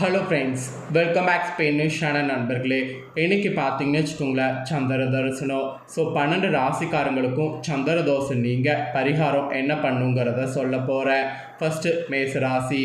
Hello friends welcome back ஸ்பெயினிஷான நண்பர்களே. இன்னைக்கு பார்த்தீங்கன்னு வச்சுக்கோங்களேன் சந்திர தரிசனம் ஸோ பன்னெண்டு ராசிக்காரங்களுக்கும் சந்திர தோசை நீங்கள் பரிகாரம் என்ன பண்ணுங்கிறத சொல்ல போகிறேன் ஃபஸ்ட்டு மேச ராசி.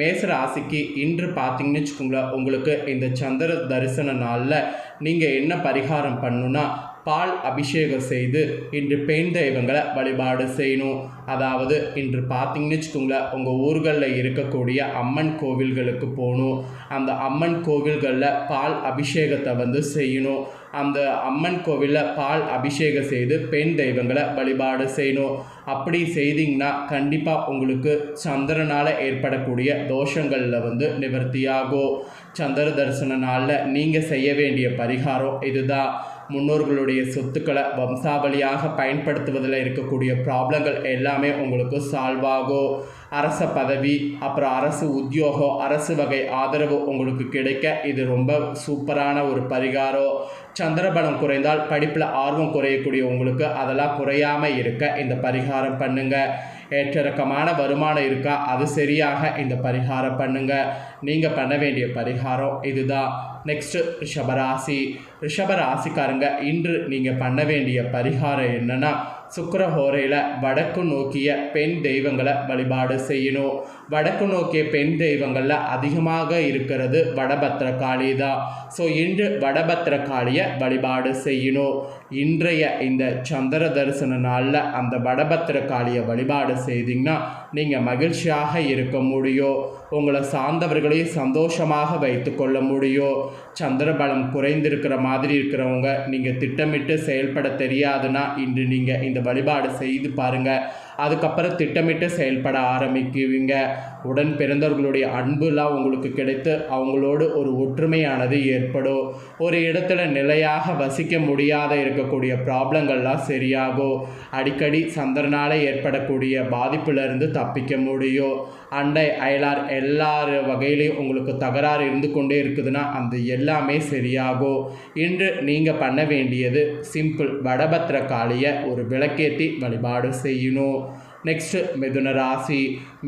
மேச ராசிக்கு இன்று பார்த்தீங்கன்னு வச்சுக்கோங்களேன் உங்களுக்கு இந்த சந்திர தரிசன நாளில் நீங்கள் என்ன பரிகாரம் பண்ணுன்னா பால் அபிஷேகம் செய்து இன்று பெண் தெய்வங்களை வழிபாடு செய்யணும். அதாவது இன்று பார்த்தீங்கன்னு வச்சுக்கோங்களேன் உங்கள் ஊர்களில் இருக்கக்கூடிய அம்மன் கோவில்களுக்கு போகணும். அந்த அம்மன் கோவில்களில் பால் அபிஷேகத்தை வந்து செய்யணும். அந்த அம்மன் கோவிலில் பால் அபிஷேகம் செய்து பெண் தெய்வங்களை வழிபாடு செய்யணும். அப்படி செய்தீங்கன்னா கண்டிப்பாக உங்களுக்கு சந்திரனால் ஏற்படக்கூடிய தோஷங்களில் வந்து நிவர்த்தியாகும். சந்திர தரிசன நாளில் நீங்கள் செய்ய வேண்டிய பரிகாரம் இதுதான். முன்னோர்களுடைய சொத்துக்களை வம்சாவளியாக பயன்படுத்துவதில் இருக்கக்கூடிய ப்ராப்ளங்கள் எல்லாமே உங்களுக்கு சால்வ் ஆகும் அரச பதவி அப்புறம் அரசு உத்தியோகம் அரசு வகை ஆதரவு உங்களுக்கு கிடைக்க இது ரொம்ப சூப்பரான ஒரு பரிகாரம் சந்திரபலம் குறைந்தால் படிப்பில் ஆர்வம் குறையக்கூடிய உங்களுக்கு அதெல்லாம் குறையாமல் இருக்க இந்த பரிகாரம் பண்ணுங்கள் ஏற்றிறக்கமான வருமானம் இருக்கா? அது சரியாக இந்த பரிகாரம் பண்ணுங்கள் நீங்கள் பண்ண வேண்டிய பரிகாரம் இதுதான். நெக்ஸ்ட்டு ரிஷபராசி. ரிஷபராசிக்காரங்க இன்று நீங்கள் பண்ண வேண்டிய பரிகாரம் என்னென்னா சுக்கரஹோரையில் வடக்கு நோக்கிய பெண் தெய்வங்களை வழிபாடு செய்யணும். வடக்கு நோக்கிய பெண் தெய்வங்களில் அதிகமாக இருக்கிறது வடபத்திரகாளி தான் ஸோ இன்று வடபத்திரகாளியை வழிபாடு செய்யணும் இன்றைய இந்த சந்திர தரிசன நாளில் அந்த வடபத்திரகாளியை வழிபாடு செய்தீங்கன்னா நீங்கள் மகிழ்ச்சியாக இருக்க முடியும். உங்களை சார்ந்தவர்களையும் சந்தோஷமாக வைத்து கொள்ள முடியும் சந்திரபலம் குறைந்திருக்கிற மாதிரி இருக்கிறவங்க நீங்கள் திட்டமிட்டு செயல்பட தெரியாதுன்னா இன்று நீங்கள் இந்த வழிபாடு செய்து பாருங்கள் அதுக்கப்புறம் திட்டமிட்டு செயல்பட ஆரம்பிக்குவீங்க. உடன் பிறந்தவர்களுடைய அன்புலாம் உங்களுக்கு கிடைத்து அவங்களோடு ஒரு ஒற்றுமையானது ஏற்படும். ஒரு இடத்துல நிலையாக வசிக்க முடியாத இருக்கக்கூடிய ப்ராப்ளங்கள்லாம் சரியாகும். அடிக்கடி சந்திரனால் ஏற்படக்கூடிய பாதிப்புலேருந்து தப்பிக்க முடியும். அண்டை அயலார் எல்லார் வகையிலையும் உங்களுக்கு தகராறு இருந்து கொண்டே இருக்குதுன்னா அந்த எல்லாமே சரியாகும் இன்று நீங்கள் பண்ண வேண்டியது சிம்பிள் வடபத்திர காளியை ஒரு விளக்கேற்றி வழிபாடு செய்யணும். நெக்ஸ்ட்டு மிதுன ராசி.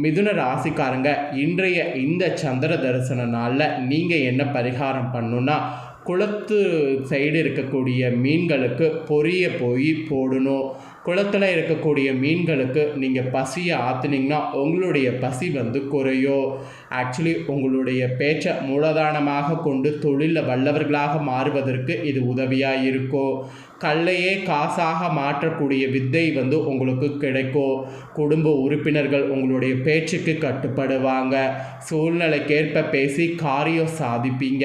மிதுன ராசிக்காரங்க இன்றைய இந்த சந்திர தரிசன நாளில் நீங்கள் என்ன பரிகாரம் பண்ணணுன்னா குளத்து சைடு இருக்கக்கூடிய மீன்களுக்கு பொரிய போய் போடணும். குளத்தில் இருக்கக்கூடிய மீன்களுக்கு நீங்கள் பசியை ஆற்றுனீங்கன்னா உங்களுடைய பசி வந்து குறையும். ஆக்சுவலி உங்களுடைய பேச்சை மூலதானமாக கொண்டு தொழிலில் வல்லவர்களாக மாறுவதற்கு இது உதவியாக இருக்கும் கல்லையே காசாக மாற்றக்கூடிய வித்தை வந்து உங்களுக்கு கிடைக்கும் குடும்ப உறுப்பினர்கள் உங்களுடைய பேச்சுக்கு கட்டுப்படுவாங்க. சூழ்நிலைக்கேற்ப பேசி காரியம் சாதிப்பீங்க.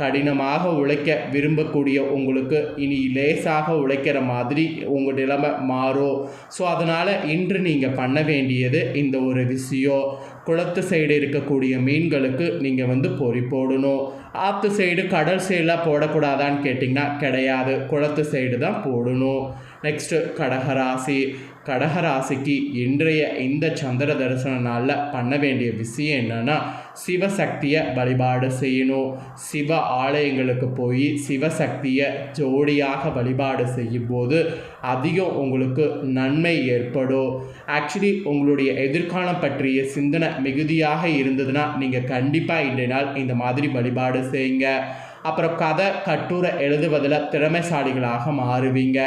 கடினமாக உழைக்க விரும்பக்கூடிய உங்களுக்கு இனி லேசாக உழைக்கிற மாதிரி உங்கள் நிலைமை மாறும் ஸோ அதனால் இன்று நீங்கள் பண்ண வேண்டியது இந்த ஒரு விஷயம். குளத்து சைடு இருக்கக்கூடிய மீன்களுக்கு நீங்கள் வந்து பொறி போடணும். ஆற்று சைடு கடல் சைடெலாம் போடக்கூடாதான்னு கேட்டிங்கன்னா கிடையாது. குளத்து சைடு தான் போடணும். நெக்ஸ்ட்டு கடகராசி. கடகராசிக்கு இன்றைய இந்த சந்திர தரிசன நாளில் பண்ண வேண்டிய விஷயம் என்னென்னா சிவசக்தியை வழிபாடு செய்யணும். சிவ ஆலயங்களுக்கு போய் சிவசக்தியை ஜோடியாக வழிபாடு செய்யும்போது அதிகம் உங்களுக்கு நன்மை ஏற்படும். ஆக்சுவலி உங்களுடைய எதிர்காலம் பற்றிய சிந்தனை மிகுதியாக இருந்ததுன்னா நீங்கள் கண்டிப்பாக இன்றைய நாள் இந்த மாதிரி வழிபாடு செய்யுங்க. அப்புறம் கதை கட்டுரை எழுதுவதில் திறமைசாலிகளாக மாறுவீங்க.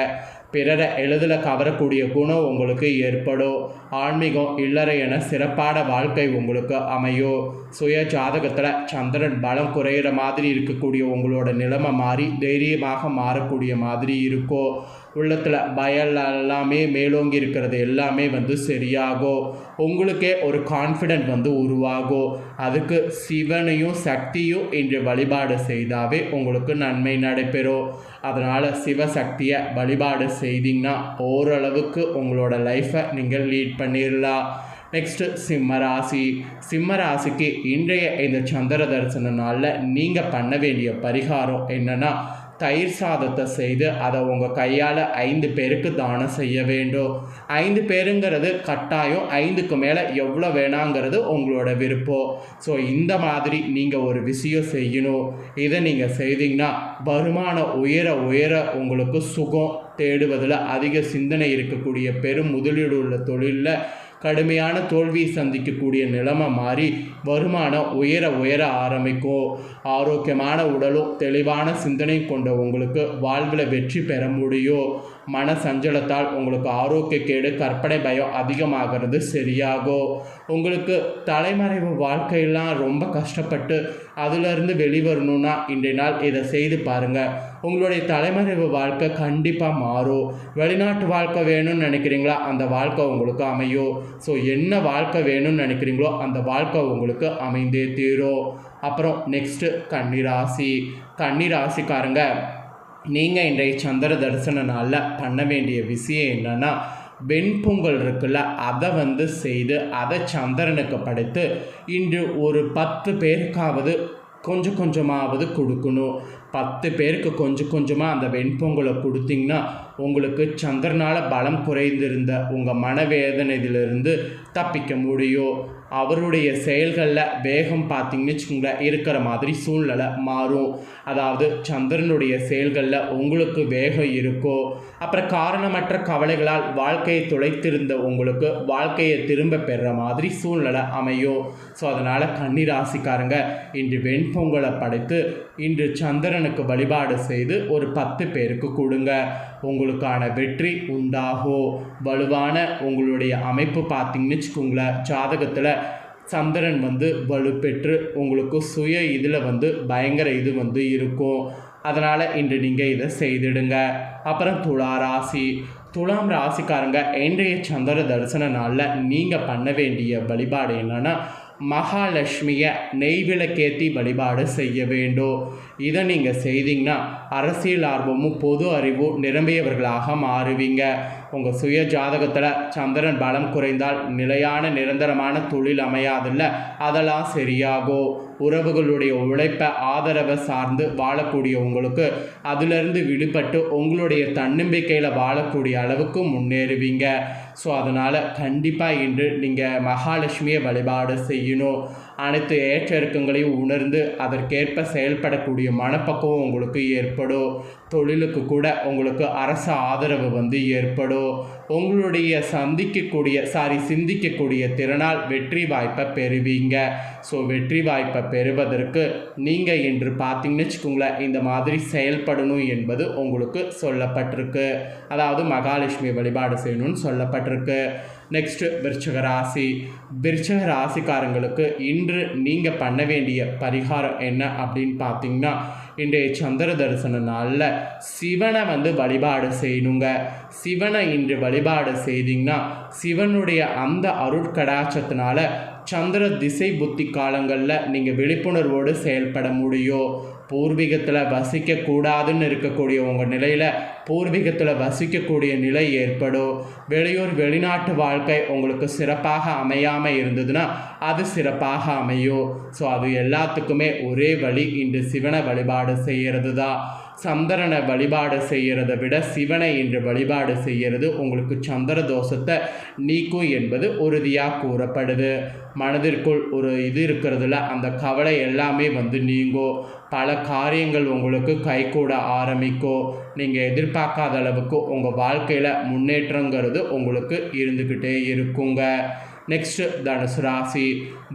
பிறரை எளிதில் கவரக்கூடிய குணம் உங்களுக்கு ஏற்படும். ஆன்மீகம் இல்லறை என சிறப்பான வாழ்க்கை உங்களுக்கு அமையும். சுய ஜாதகத்தில் சந்திரன் பலம் குறையிற மாதிரி இருக்கக்கூடிய உங்களோட நிலைமை மாறி தைரியமாக மாறக்கூடிய மாதிரி இருக்கும். உள்ளத்தில் பயல் எல்லாமே மேலோங்கி இருக்கிறது எல்லாமே வந்து சரியாகும். உங்களுக்கே ஒரு கான்ஃபிடென்ட் வந்து உருவாகும். அதுக்கு சிவனையும் சக்தியும் இன்று வழிபாடு செய்தாவே உங்களுக்கு நன்மை நடைபெறும். அதனால் சிவசக்தியை வழிபாடு செய்தீங்கன்னா ஓரளவுக்கு உங்களோட லைஃப்பை நீங்கள் லீட் பண்ணிடலாம் நெக்ஸ்ட்டு சிம்ம ராசி. சிம்ம ராசிக்கு இன்றைய இந்த சந்திர தரிசன நாளில் நீங்கள் பண்ண வேண்டிய பரிகாரம் என்னென்னா தயிர் சாதத்தை செய்து அதை உங்கள் கையால் ஐந்து பேருக்கு தானம் செய்ய வேண்டும். ஐந்து பேருங்கிறது கட்டாயம் ஐந்துக்கு மேலே எவ்வளோ வேணாங்கிறது உங்களோட விருப்பம். ஸோ இந்த மாதிரி நீங்கள் ஒரு விஷயம் செய்யணும். இதை நீங்கள் செய்தீங்கன்னா வருமானம் உயர உயர உங்களுக்கு சுகம் தேடுவதில் அதிக சிந்தனை இருக்கக்கூடிய பெரும் முதலீடு உள்ள தொழிலில் கடுமையான தோல்வியை சந்திக்கக்கூடிய நிலைமை மாறி வருமானம் உயர உயர ஆரம்பிக்கும். ஆரோக்கியமான உடலும் தெளிவான சிந்தனை கொண்ட உங்களுக்கு வாழ்வில் வெற்றி பெற முடியும். மன சஞ்சலத்தால் உங்களுக்கு ஆரோக்கியக்கேடு கற்பனை பயம் அதிகமாகிறது சரியாகும் உங்களுக்கு தலைமறைவு வாழ்க்கையெல்லாம் ரொம்ப கஷ்டப்பட்டு அதிலிருந்து வெளிவரணும்னா இன்றைய நாள் இதை செய்து பாருங்கள் உங்களுடைய தலைமறைவு வாழ்க்கை கண்டிப்பாக மாறும். வெளிநாட்டு வாழ்க்கை வேணும்னு நினைக்கிறீங்களா? அந்த வாழ்க்கை உங்களுக்கு அமையும் ஸோ என்ன வாழ்க்கை வேணும்னு நினைக்கிறீங்களோ அந்த வாழ்க்கை உங்களுக்கு அமைந்தே தீரும். அப்புறம் நெக்ஸ்ட்டு கன்னிராசி. கன்னிராசிக்காரங்க நீங்கள் இன்றைய சந்திர தரிசன நாளில் பண்ண வேண்டிய விஷயம் என்னென்னா வெண்பொங்கல் இருக்குல்ல அதை வந்து செய்து அதை சந்திரனுக்கு படைத்து இன்று ஒரு பத்து பேருக்காவது கொஞ்சம் கொஞ்சமாவது கொடுக்கணும். பத்து பேருக்கு கொஞ்சம் கொஞ்சமாக அந்த வெண்பொங்கலை கொடுத்தீங்கன்னா உங்களுக்கு சந்திரனால் பலம் குறைந்திருந்த உங்கள் மனவேதனையிலிருந்து தப்பிக்க முடியும். அவருடைய செயல்களில் வேகம் பார்த்தீங்கன்னு வச்சுக்கோங்களேன் இருக்கிற மாதிரி சூழ்நிலை மாறும். அதாவது சந்திரனுடைய செயல்களில் உங்களுக்கு வேகம் இருக்கோ அப்புறம் காரணமற்ற கவலைகளால் வாழ்க்கையை துளைத்திருந்த உங்களுக்கு வாழ்க்கையை திரும்ப பெறுற மாதிரி சூழ்நிலை அமையும். ஸோ அதனால் கன்னிராசிக்காரங்க இன்று வெண்பொங்கலை படைத்து இன்று சந்திரனுக்கு வழிபாடு செய்து ஒரு பத்து பேருக்கு கொடுங்க. உங்களுக்கான வெற்றி உண்டாகும் வலுவான உங்களுடைய அமைப்பு பார்த்தீங்கன்னு வச்சுக்கோங்களேன் ஜாதகத்தில் சந்திரன் வந்து வலுப்பெற்று உங்களுக்கு சுய இதில் வந்து பயங்கர இது வந்து இருக்கும். அதனால் இன்று நீங்கள் இதை செய்திடுங்க. அப்புறம் துலா ராசி. துலாம் ராசிக்காரங்க இன்றைய சந்திர தரிசன நாளில் நீங்கள் பண்ண வேண்டிய வழிபாடு என்னென்னா மகாலட்சுமியை நெய்விளக்கேற்றி வழிபாடு செய்ய வேண்டும். இதை நீங்கள் செய்தீங்கன்னா அரசியல் ஆர்வமும் பொது அறிவும் நிரம்பியவர்களாக மாறுவீங்க. உங்கள் சுய ஜாதகத்தில் சந்திரன் பலம் குறைந்தால் நிலையான நிரந்தரமான தொழில் அமையாதில்ல அதெல்லாம் சரியாகும். உறவுகளுடைய உழைப்பை ஆதரவை சார்ந்து வாழக்கூடிய உங்களுக்கு அதிலிருந்து விடுபட்டு உங்களுடைய தன்னம்பிக்கையில் வாழக்கூடிய அளவுக்கு முன்னேறுவீங்க. ஸோ அதனால் கண்டிப்பாக இன்று நீங்கள் மகாலட்சுமியை வழிபாடு செய்யணும். அனைத்து ஏற்ற இறக்கங்களையும் உணர்ந்து அதற்கேற்ப செயல்படக்கூடிய மனப்பக்குவம் உங்களுக்கு ஏற்படும். தொழிலுக்கு கூட உங்களுக்கு அரசு ஆதரவு வந்து ஏற்படும். உங்களுடைய சந்திக்கக்கூடிய சாரி சிந்திக்கக்கூடிய திறனால் வெற்றி வாய்ப்பை பெறுவீங்க. ஸோ வெற்றி வாய்ப்பை பெறுவதற்கு நீங்கள் இன்று பார்த்தீங்கன்னு வச்சுக்கோங்களேன் இந்த மாதிரி செயல்படணும் என்பது உங்களுக்கு சொல்லப்பட்டிருக்கு. அதாவது மகாலட்சுமி வழிபாடு செய்யணும்னு சொல்லப்பட்டிருக்கு. நெக்ஸ்ட்டு விருச்சக ராசி. விருச்சக ராசிக்காரங்களுக்கு இன்று நீங்கள் பண்ண வேண்டிய பரிகாரம் என்ன அப்படின்னு பார்த்தீங்கன்னா இன்றைய சந்திர தரிசன நாளில் சிவனை வந்து வழிபாடு செய்யணுங்க. சிவனை இன்று வழிபாடு செய்தீங்கன்னா சிவனுடைய அந்த அருட்கடாச்சத்தினால சந்திர திசை புத்தி காலங்களில் நீங்கள் விழிப்புணர்வோடு செயல்பட முடியும் பூர்வீகத்தில் வசிக்கக்கூடாதுன்னு இருக்கக்கூடிய உங்கள் நிலையில் பூர்வீகத்தில் வசிக்கக்கூடிய நிலை ஏற்படும் வெளியூர் வெளிநாட்டு வாழ்க்கை உங்களுக்கு சிறப்பாக அமையாமல் இருந்ததுன்னா அது சிறப்பாக அமையும். ஸோ அது எல்லாத்துக்குமே ஒரே வழி இன்று சிவனை வழிபாடு செய்கிறது தான் சந்திரனை வழிபாடு செய்கிறத விட சிவனை இன்று வழிபாடு செய்கிறது உங்களுக்கு சந்திர தோஷத்தை நீக்கும் என்பது உறுதியாக கூறப்படுது. மனதிற்குள் ஒரு இது இருக்கிறதுல அந்த கவலை எல்லாமே வந்து நீங்கும் பல காரியங்கள் உங்களுக்கு கைகூட ஆரம்பிக்கும் நீங்கள் எதிர்பார்க்காத அளவுக்கு உங்கள் வாழ்க்கையில் முன்னேற்றங்கிறது உங்களுக்கு இருந்துக்கிட்டே இருக்குங்க. நெக்ஸ்ட்டு தனுசு ராசி.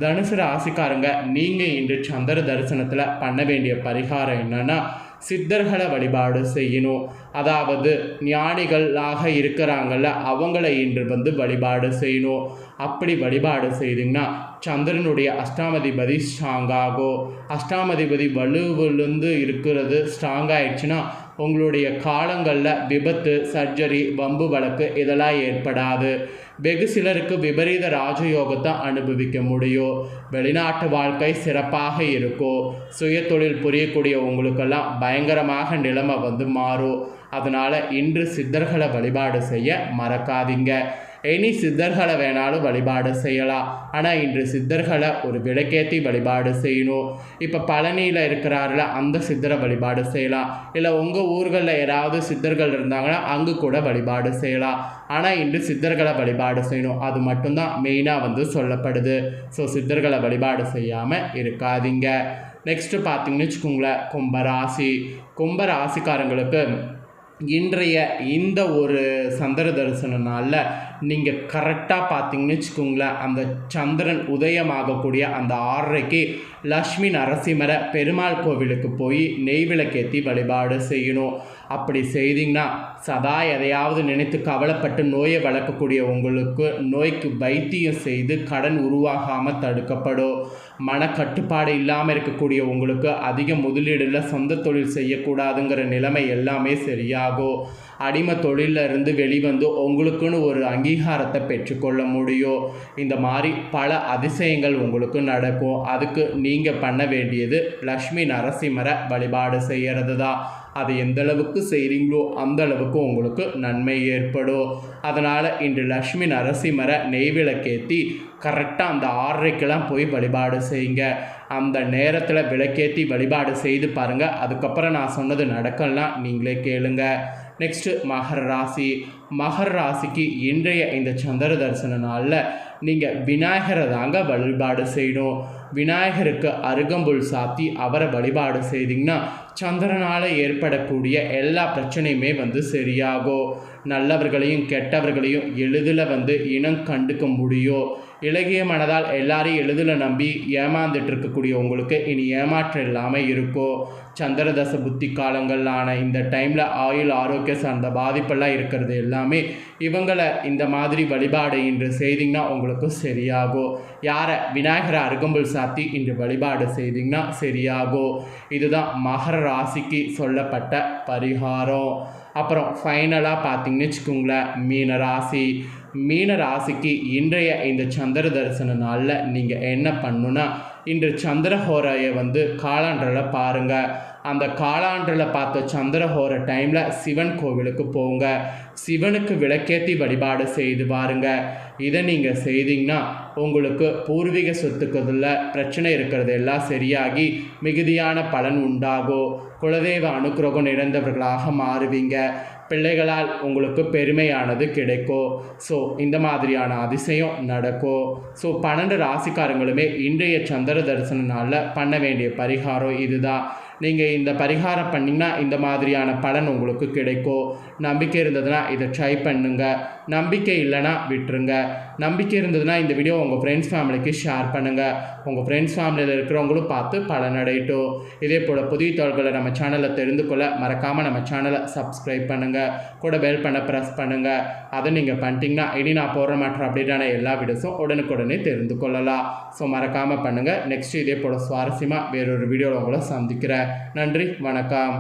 தனுசு ராசிக்காரங்க நீங்கள் இன்று சந்திர தரிசனத்தில் பண்ண வேண்டிய பரிகாரம் என்னென்னா சித்தர்களை வழிபாடு செய்யணும் அதாவது ஞானிகளாக இருக்கிறாங்கள அவங்கள இன்று வந்து வழிபாடு செய்யணும் அப்படி வழிபாடு செய்தீங்கன்னா சந்திரனுடைய அஷ்டாமதிபதி ஸ்ட்ராங் ஆகும் அஷ்டாமதிபதி வலுவிலிருந்து இருக்கிறது ஸ்ட்ராங் ஆயிடுச்சுன்னா உங்களுடைய காலங்களில் விபத்து சர்ஜரி வம்பு வழக்கு இதெல்லாம் ஏற்படாது. வெகு சிலருக்கு விபரீத ராஜயோகத்தை அனுபவிக்க முடியும். வெளிநாட்டு வாழ்க்கை சிறப்பாக இருக்கும். சுய தொழில் புரியக்கூடிய உங்களுக்கெல்லாம் பயங்கரமாக நிலைமை வந்து மாறும். அதனால் இன்று சித்தர்களை வழிபாடு செய்ய மறக்காதீங்க. இனி சித்தர்களை வேணாலும் வழிபாடு செய்யலாம். ஆனால் இன்று சித்தர்களை ஒரு விளக்கேற்றி வழிபாடு செய்யணும். இப்போ பழனியில் இருக்கிறாரில் அந்த சித்தரை வழிபாடு செய்யலாம். இல்லை உங்கள் ஊர்களில் யாராவது சித்தர்கள் இருந்தாங்கன்னா அங்கு கூட வழிபாடு செய்யலாம். ஆனால் இன்று சித்தர்களை வழிபாடு செய்யணும். அது மட்டும்தான் மெயினாக வந்து சொல்லப்படுது. ஸோ சித்தர்களை வழிபாடு செய்யாமல் இருக்காதீங்க. நெக்ஸ்ட்டு பார்த்தீங்கன்னு வச்சுக்கோங்களேன் கும்பராசி. கும்பராசிக்காரங்களுக்கு இன்றைய இந்த ஒரு சந்திர தரிசன நாளில் நீங்கள் கரெக்டாக பார்த்தீங்கன்னு வச்சுக்கோங்களேன் அந்த சந்திரன் உதயமாகக்கூடிய அந்த ஆறரைக்கு லக்ஷ்மி நரசிம்மர பெருமாள் கோவிலுக்கு போய் நெய் விளக்கேற்றி வழிபாடு செய்யணும். அப்படி செய்தீங்கன்னா சதா எதையாவது நினைத்து கவலைப்பட்டு நோயை வளர்க்கக்கூடிய உங்களுக்கு நோய்க்கு வைத்தியம் செய்து கடன் உருவாகாமல் தடுக்கப்படும். மனக்கட்டுப்பாடு இல்லாமல் இருக்கக்கூடிய உங்களுக்கு அதிக முதலீடில் சொந்த தொழில் செய்யக்கூடாதுங்கிற நிலைமை எல்லாமே சரியாகும் அடிமை தொழிலிருந்து வெளிவந்து உங்களுக்குன்னு ஒரு அங்கீகாரத்தை பெற்றுக்கொள்ள முடியும் இந்த மாதிரி பல அதிசயங்கள் உங்களுக்கு நடக்கும். அதுக்கு நீங்கள் பண்ண வேண்டியது லக்ஷ்மி நரசிம்மரை வழிபாடு செய்கிறது தான் அது எந்த அளவுக்கு செய்கிறீங்களோ அந்த அளவுக்கு உங்களுக்கு நன்மை ஏற்படும். அதனால் இன்று லக்ஷ்மி நரசிம்மரை நெய்விளக்கேற்றி கரெக்டாக அந்த ஆறரைக்கெல்லாம் போய் வழிபாடு செய்யுங்க. அந்த நேரத்தில் விளக்கேற்றி வழிபாடு செய்து பாருங்கள் அதுக்கப்புறம் நான் சொன்னது நடக்கலாம் நீங்களே கேளுங்க. நெக்ஸ்ட்டு மகர ராசி. மகர ராசிக்கு இன்றைய இந்த சந்திர தரிசன நாளில் நீங்கள் விநாயகரை தாங்க வழிபாடு செய்யணும். விநாயகருக்கு அருகம்புல் சாத்தி அவரை வழிபாடு செய்தீங்கன்னா சந்திரனால் ஏற்படக்கூடிய எல்லா பிரச்சனையுமே வந்து சரியாகும். நல்லவர்களையும் கெட்டவர்களையும் எளிதில் வந்து இனம் கண்டுக்க முடியும். இலகிய மனதால் எல்லாரையும் எளிதில் நம்பி ஏமாந்துட்டு இருக்கக்கூடிய உங்களுக்கு இனி ஏமாற்றம் இல்லாமல் இருக்கும் சந்திரதச புத்தி காலங்களான இந்த டைமில் ஆயுள் ஆரோக்கிய சார்ந்த பாதிப்பெல்லாம் இருக்கிறது எல்லாமே இவங்களை இந்த மாதிரி வழிபாடு இன்று செய்திங்கன்னா உங்களுக்கு சரியாகும் யாரை? விநாயகரை அருகம்புல் சாத்தி இன்று வழிபாடு செய்திங்கன்னா சரியாகும் இதுதான் மகர ராசிக்கு சொல்லப்பட்ட பரிகாரம். அப்புறம் ஃபைனலாக பார்த்தீங்கன்னு வச்சுக்கோங்களேன் மீன ராசி. மீன ராசிக்கு இன்றைய இந்த சந்திர தரிசன நாளில் நீங்கள் என்ன பண்ணுன்னா இன்று சந்திரஹோரையை வந்து காலாண்டரில் பாருங்கள் அந்த காலாண்டில் பார்த்த சந்திரஹோர டைமில் சிவன் கோவிலுக்கு போங்க. சிவனுக்கு விளக்கேற்றி வழிபாடு செய்து பாருங்கள் இதை நீங்கள் செய்தீங்கன்னா உங்களுக்கு பூர்வீக சொத்துக்களில் பிரச்சனை இருக்கிறது எல்லாம் சரியாகி மிகுதியான பலன் உண்டாகும். குலதெய்வ அனுக்கிரகம் நிறைந்தவர்களாக மாறுவீங்க. பிள்ளைகளால் உங்களுக்கு பெருமையானது கிடைக்கும். ஸோ இந்த மாதிரியான அதிசயம் நடக்கும். ஸோ பன்னெண்டு ராசிக்காரங்களுமே இன்றைய சந்திர தரிசன நாளில் பண்ண வேண்டிய பரிகாரம் இதுதான். நீங்கள் இந்த பரிகாரம் பண்ணிங்கன்னா இந்த மாதிரியான பலன் உங்களுக்கு கிடைக்கும். நம்பிக்கை இருந்ததுன்னா இதை ட்ரை பண்ணுங்கள் நம்பிக்கை இல்லைன்னா விட்டுருங்க. நம்பிக்கை இருந்ததுன்னா இந்த வீடியோ உங்கள் ஃப்ரெண்ட்ஸ் ஃபேமிலிக்கு ஷேர் பண்ணுங்கள் உங்கள் ஃப்ரெண்ட்ஸ் ஃபேமிலியில் இருக்கிறவங்களும் பார்த்து பலனடையட்டும் இதே போல் புதிய தோள்களை நம்ம சேனலில் தெரிந்து கொள்ள மறக்காமல் நம்ம சேனலை சப்ஸ்கிரைப் பண்ணுங்கள் கூட பெல் பண்ண ப்ரெஸ் பண்ணுங்கள் அதை நீங்கள் பண்ணிட்டீங்கன்னா இனி நான் போடுற மாற்றம் அப்படின்னா எல்லா வீடியோஸும் உடனுக்குடனே தெரிந்து கொள்ளலாம். ஸோ மறக்காமல் பண்ணுங்கள் நெக்ஸ்ட் இதே போல் சுவாரஸ்யமாக வேறொரு வீடியோவில் உங்களை சந்திக்கிறேன். நன்றி. வணக்கம்.